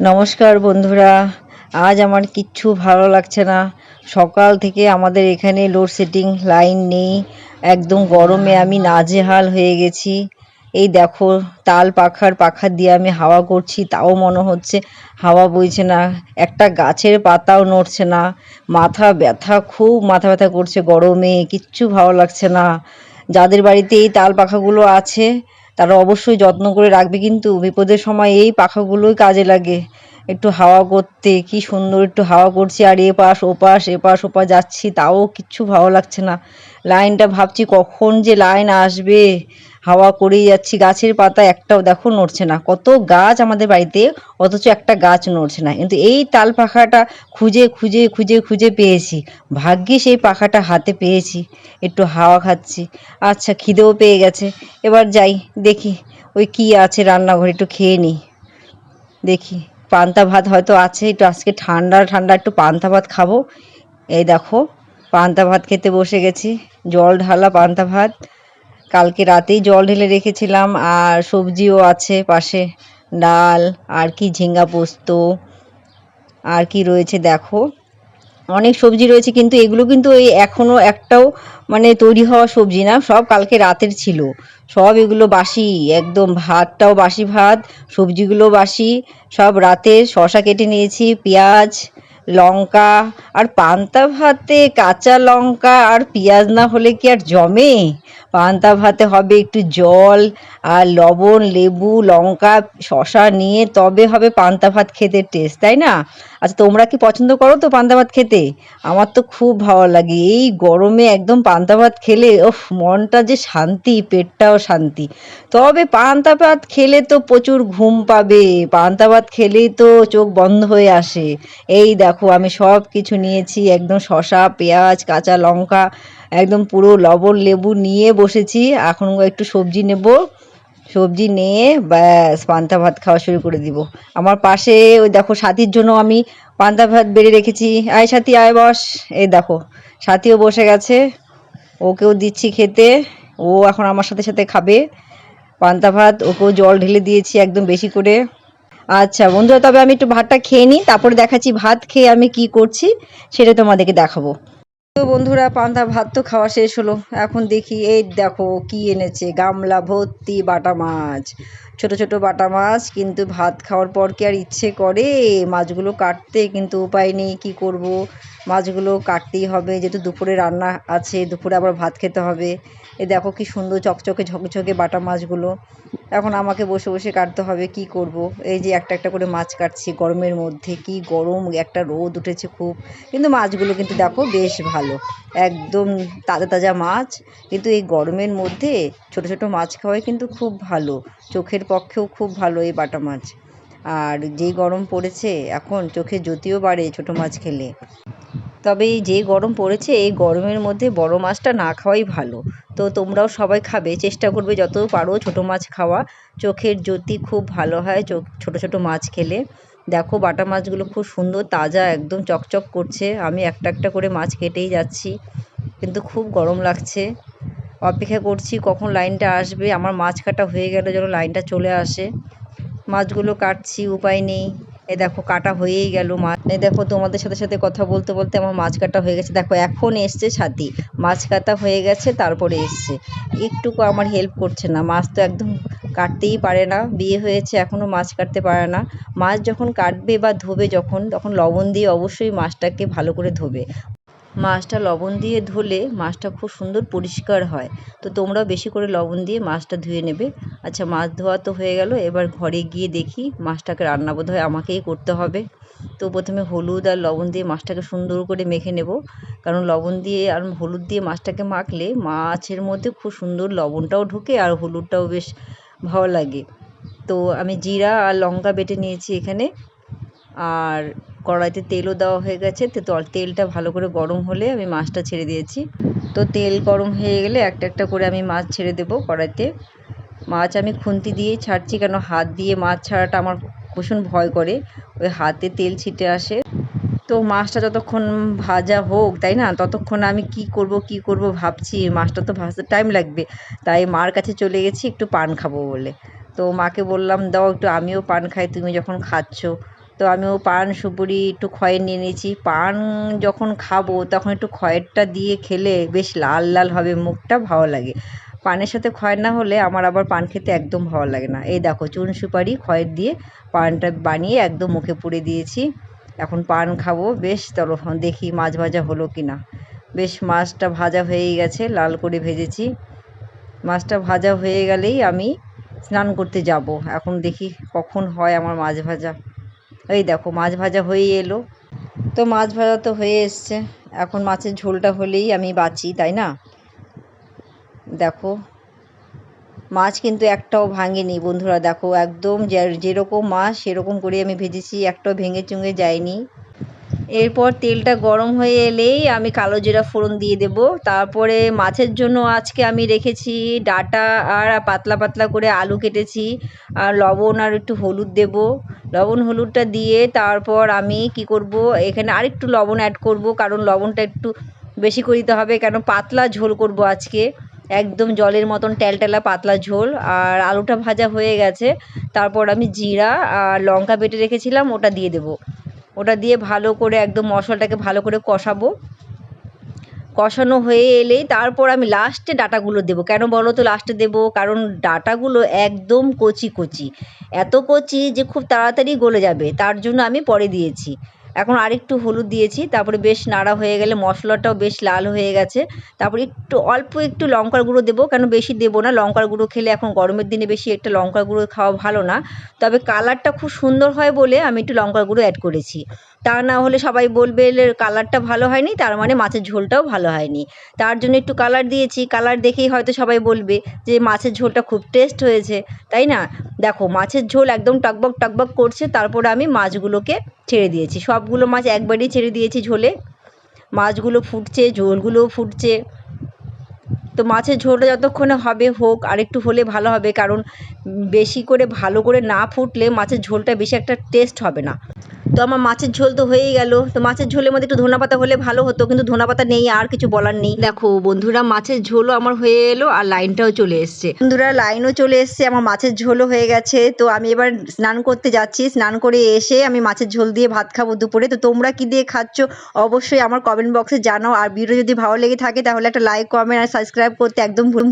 নমস্কার বন্ধুরা। আজ আমার কিচ্ছু ভালো লাগছে না। সকাল থেকে আমাদের এখানে লোডশেডিং লাইন নেই। একদম গরমে আমি নাজেহাল হয়ে গেছি। এই দেখো, তাল পাখার পাখা দিয়ে আমি হাওয়া করছি, তাও মনে হচ্ছে হাওয়া বইছে না। একটা গাছের পাতাও নড়ছে না। মাথা ব্যথা, খুব মাথা ব্যথা করছে গরমে, কিচ্ছু ভালো লাগছে না। যাদের বাড়িতে এই তাল পাখাগুলো আছে তারা অবশ্যই যত্ন করে রাখবে, কিন্তু বিপদের সময় এই পাখাগুলোই কাজে লাগে। একটু হাওয়া করতে, কি সুন্দর একটু হাওয়া করছি, আর এপাশ, ওপাশ, এপাশ পাশ এ পাশ ও যাচ্ছি, তাও কিচ্ছু ভালো লাগছে না। লাইনটা ভাবছি কখন যে লাইন আসবে। হাওয়া করেই যাচ্ছি, গাছের পাতা একটাও দেখো নড়ছে না। কত গাছ আমাদের বাড়িতে, অথচ একটা গাছ নড়ছে না। কিন্তু এই তাল পাখাটা খুঁজে খুঁজে খুঁজে খুঁজে পেয়েছি। ভাগ্যিস সেই পাখাটা হাতে পেয়েছি। একটু হাওয়া খাচ্ছি। আচ্ছা খিদেও পেয়ে গেছে। এবার যাই, দেখি ওই কি আছে রান্নাঘরে, একটু খেয়ে নিই। দেখি, পান্তা ভাত হয়তো আছে, একটু আজকে ঠান্ডা ঠান্ডা একটু পান্তা ভাত খাব। এই দেখো, পান্তা ভাত খেতে বসে গেছি। জল ঢালা পান্তা ভাত। কালকে রাতেই জল ঢেলে রেখেছিলাম, আর সবজিও আছে পাশে, ডাল, আর কি ঝিঙ্গা পোস্ত, আর কি রয়েছে দেখো। অনেক সবজি রয়েছে, কিন্তু এগুলো কিন্তু এই এখনও একটাও মানে তৈরি হওয়া সবজি না, সব কালকে রাতের ছিল। সব এগুলো বাসি, একদম ভাতটাও বাসি ভাত, সবজিগুলো বাসি, সব রাতে শশা কেটে নিয়েছি, পেঁয়াজ, লঙ্কা, আর পান্তা ভাতে কাঁচা লঙ্কা, আর পেঁয়াজ না হলে কি আর জমে? পান্তা ভাতে হবে একটু জল আর লবণ, লেবু, লঙ্কা শশা নিয়ে তবে হবে পান্তা ভাত খেতে টেস্ট তাই না? আচ্ছা তোমরা কি পছন্দ করো তো পান্তা ভাত খেতে? আমার তো খুব ভালো লাগে। এই গরমে একদম পান্তা ভাত খেলে ওফ মনটা যে শান্তি, পেটটাও শান্তি। তবে পান্তা ভাত খেলে তো প্রচুর ঘুম পাবে। পান্তা ভাত খেলেই তো চোখ বন্ধ হয়ে আসে। এই দেখো, আমি সব কিছু নিয়েছি, একদম শশা পেঁয়াজ, কাঁচা লঙ্কা, একদম পুরো লবণ লেবু নিয়ে বসেছি। এখন একটু সবজি নেব। সবজি নিয়ে ব্যাস, পান্তা ভাত খাওয়া শুরু করে দিব। আমার পাশে ওই দেখো সাথীর জন্য আমি পান্তা ভাত বেড়ে রেখেছি। আয় সাথী, আয় বস। এই দেখো, সাথীও বসে গেছে। ওকেও দিচ্ছি খেতে। ও এখন আমার সাথে সাথে খাবে। পান্তা ভাত, ওকেও জল ঢেলে দিয়েছি একদম বেশি করে। আচ্ছা বন্ধুরা, তবে আমি একটু ভাতটা খেয়ে নিই, তারপরে দেখাচ্ছি ভাত খেয়ে আমি কি করছি, সেটা তোমাদেরকে দেখাবো। তো বন্ধুরা, পান্তা ভাত তো খাওয়া শেষ হলো। এখন দেখি, এই দেখো কি এনেছে, গামলা, ভর্তি বাটা মাছ। ছোট ছোট বাটা মাছ, কিন্তু ভাত খাওয়ার পর কি আর ইচ্ছে করে? মাছগুলো কাটতে কিন্তু উপায় নেই, কি করব? মাছগুলো কাটতেই হবে, যেহেতু দুপুরে রান্না আছে, দুপুরে আবার ভাত খেতে হবে। এ দেখো কি সুন্দর চকচকে ঝকঝকে বাটা মাছগুলো। এখন আমাকে বসে বসে কাটতে হবে, কি করব? এই যে একটা একটা করে মাছ কাটছি গরমের মধ্যে, কি গরম, একটা রোদ উঠেছে খুব। কিন্তু মাছগুলো কিন্তু দেখো বেশ ভালো, একদম তাজা তাজা মাছ। কিন্তু এই গরমের মধ্যে ছোট ছোট মাছ খাওয়াই কিন্তু খুব ভালো, চোখের পক্ষেও খুব ভালো এই বাটা মাছ। আর যেই গরম পড়েছে, এখন চোখে জ্যোতিও বাড়ে ছোট মাছ খেলে। তবে এই যে গরম পড়েছে, এই গরমের মধ্যে বড় মাছটা না খাওয়াই ভালো। তো তোমরাও সবাই খাবে, চেষ্টা করবে যত পারো ছোট মাছ খাওয়া। চোখের জ্যোতি খুব ভালো হয় চোখ, ছোট ছোট মাছ খেলে। দেখো বাটা মাছগুলো খুব সুন্দর, তাজা, একদম চকচক করছে। আমি একটা একটা করে মাছ কেটেই যাচ্ছি, কিন্তু খুব গরম লাগছে। অপেক্ষা করছি কখন লাইনটা আসবে, আমার মাছ কাটা হয়ে গেলে যেন লাইনটা চলে আসে। মাছগুলো কাটছি, উপায় নেই। এ দেখো, কাটা হয়েই গেল মাছ এই দেখো, তোমাদের সাথে সাথে কথা বলতে বলতে আমার মাছ কাটা হয়ে গেছে। দেখো, এখন এসছে সাথী। মাছ কাটা হয়ে গেছে, তারপরে এসছে। একটুকু আমার হেল্প করছে না। মাছ তো একদম কাটতেই পারে না। বিয়ে হয়েছে এখনও মাছ কাটতে পারে না। মাছ যখন কাটবে বা ধোবে যখন, তখন লবণ দিয়ে অবশ্যই মাছটাকে ভালো করে ধোবে। মাছটা লবণ দিয়ে ধুলে মাছটা খুব সুন্দর পরিষ্কার হয়। তো তোমরাও বেশি করে লবণ দিয়ে মাছটা ধুয়ে নেবে। আচ্ছা মাছ ধোয়া তো হয়ে গেল। এবার ঘরে গিয়ে দেখি মাছটাকে রান্না বোধ হয় আমাকেই করতে হবে। তো প্রথমে হলুদ আর লবণ দিয়ে মাছটাকে সুন্দর করে মেখে নেব। কারণ লবণ দিয়ে আর হলুদ দিয়ে মাছটাকে মাখলে মাছের মধ্যে খুব সুন্দর লবণটাও ঢোকে আর হলুদটাও বেশ ভালো লাগে। তো আমি জিরা আর লঙ্কা বেটে নিয়েছি এখানে। আর কড়াইতে তেলও দেওয়া হয়ে গেছে। তো তেলটা ভালো করে গরম হলে আমি মাছটা ছেড়ে দিয়েছি। তো তেল গরম হয়ে গেলে একটা একটা করে আমি মাছ ছেড়ে দেবো কড়াইতে। মাছ আমি খুন্তি দিয়েই ছাড়ছি কেন হাত দিয়ে মাছ ছাড়াটা আমার ভীষণ ভয় করে। ওই হাতে তেল ছিটে আসে। তো মাছটা যতক্ষণ ভাজা হোক, তাই না? ততক্ষণ আমি কি করব কি করব ভাবছি। মাছটা তো ভাজতে টাইম লাগবে। তাই মার কাছে চলে গেছি একটু পান খাব বলে। তো মাকে বললাম, দাও একটু আমিও পান খাই, তুমি যখন খাচ্ছ। তো আমিও পান, সুপুরি একটু খয়ের নিয়ে নিয়েছি। পান যখন খাব তখন একটু খয়েরটা দিয়ে খেলে বেশ লাল লাল হবে মুখটা, ভালো লাগে। পানের সাথে খয়ের না হলে আমার আবার পান খেতে একদম ভালো লাগে না। এই দেখো চুন, সুপারি, খয়ের দিয়ে পানটা বানিয়ে একদম মুখে পুড়ে দিয়েছি। এখন পান খাব। বেশ চলো দেখি মাছ ভাজা হলো কি না বেশ মাছটা ভাজা হয়েই গেছে, লাল করে ভেজেছি। মাছটা ভাজা হয়ে গেলেই আমি স্নান করতে যাব। এখন দেখি কখন হয় আমার মাছ ভাজা। এই দেখো, মাছ ভাজা হয়ে এলো। তো মাছ ভাজা তো হয়ে এসছে। এখন মাছের ঝোলটা হলেই আমি বাঁচি, তাই না? দেখো, মাছ কিন্তু একটাও ভাঙেনি বন্ধুরা। দেখো, একদম যেরকম মাছ, সেরকম করে আমি ভেজেছি। একটাও ভেঙে চুঙে যায়নি। এরপর তেলটা গরম হয়ে এলেই আমি কালো জিরা ফোড়ন দিয়ে দেব। তারপরে মাছের জন্য আজকে আমি রেখেছি ডাটা আর পাতলা পাতলা করে আলু কেটেছি আর লবণ আর একটু হলুদ দেব। লবণ হলুদটা দিয়ে তারপর আমি কি করব, এখানে আরেকটু লবণ অ্যাড করব কারণ লবণটা একটু বেশি করে দিতে হবে কেন পাতলা ঝোল করব আজকে। একদম জলের মতন ট্যালট্যালা পাতলা ঝোল আর আলুটা ভাজা হয়ে গেছে। তারপর আমি জিরা আর লঙ্কা বেটে রেখেছিলাম, ওটা দিয়ে দেবো। ওটা দিয়ে ভালো করে একদম মশলাটাকে ভালো করে কষাবো। কষানো হয়ে এলেই তারপর আমি লাস্টে ডাটাগুলো দেবো। কেন বলো তো লাস্টে দেবো? কারণ ডাটাগুলো একদম কচি কচি। এত কচি যে খুব তাড়াতাড়ি গলে যাবে। তার জন্য আমি পরে দিয়েছি। এখন আরেকটু হলুদ দিয়েছি, তারপরে বেশ নাড়া হয়ে গেলে মশলাটাও বেশ লাল হয়ে গেছে। তারপরে একটু অল্প একটু লঙ্কার গুঁড়ো দেবো, কেন বেশি দেবো না, লঙ্কার গুঁড়ো খেলে এখন গরমের দিনে বেশি একটা লঙ্কার গুঁড়ো খাওয়া ভালো না। তবে কালারটা খুব সুন্দর হয় বলে আমি একটু লঙ্কার গুঁড়ো অ্যাড করেছি। তা না হলে সবাই বলবে কালারটা ভালো হয়নি, তার মানে মাছের ঝোলটাও ভালো হয়নি। তার জন্য একটু কালার দিয়েছি, কালার দেখেই হয়তো সবাই বলবে যে মাছের ঝোলটা খুব টেস্ট হয়েছে, তাই না? দেখো, মাছের ঝোল একদম টকবক টকবক করছে, তারপরে আমি মাছগুলোকে ছেড়ে দিয়েছি। সবগুলো মাছ একবারই ছেড়ে দিয়েছি ঝোলে। মাছগুলো ফুটছে, ঝোলগুলোও ফুটছে। তো মাছের ঝোলটা যতক্ষণে হবে হোক, আরেকটু হলে ভালো হবে, কারণ বেশি করে ভালো করে না ফুটলে মাছের ঝোলটা বেশি একটা টেস্ট হবে না। তো আমার মাছের ঝোল তো হয়েই গেল। তো মাছের ঝোলের মধ্যে একটু ধনা পাতা হলে ভালো হতো, কিন্তু ধনা পাতা নেই, আর কিছু বলার নেই। দেখো বন্ধুরা, মাছের ঝোলও আমার হয়ে এলো আর লাইনটাও চলে এসছে। বন্ধুরা, লাইনও চলে এসছে, আমার মাছের ঝোলও হয়ে গেছে। তো আমি এবার স্নান করতে যাচ্ছি। স্নান করে এসে আমি মাছের ঝোল দিয়ে ভাত খাব দুপুরে। তো তোমরা কি দিয়ে খাচ্ছ অবশ্যই আমার কমেন্ট বক্সে জানাও। আর ভিডিও যদি ভালো লেগে থাকে, তাহলে একটা লাইক কমেন্ট আর সাবস্ক্রাইব করতে একদম ভুল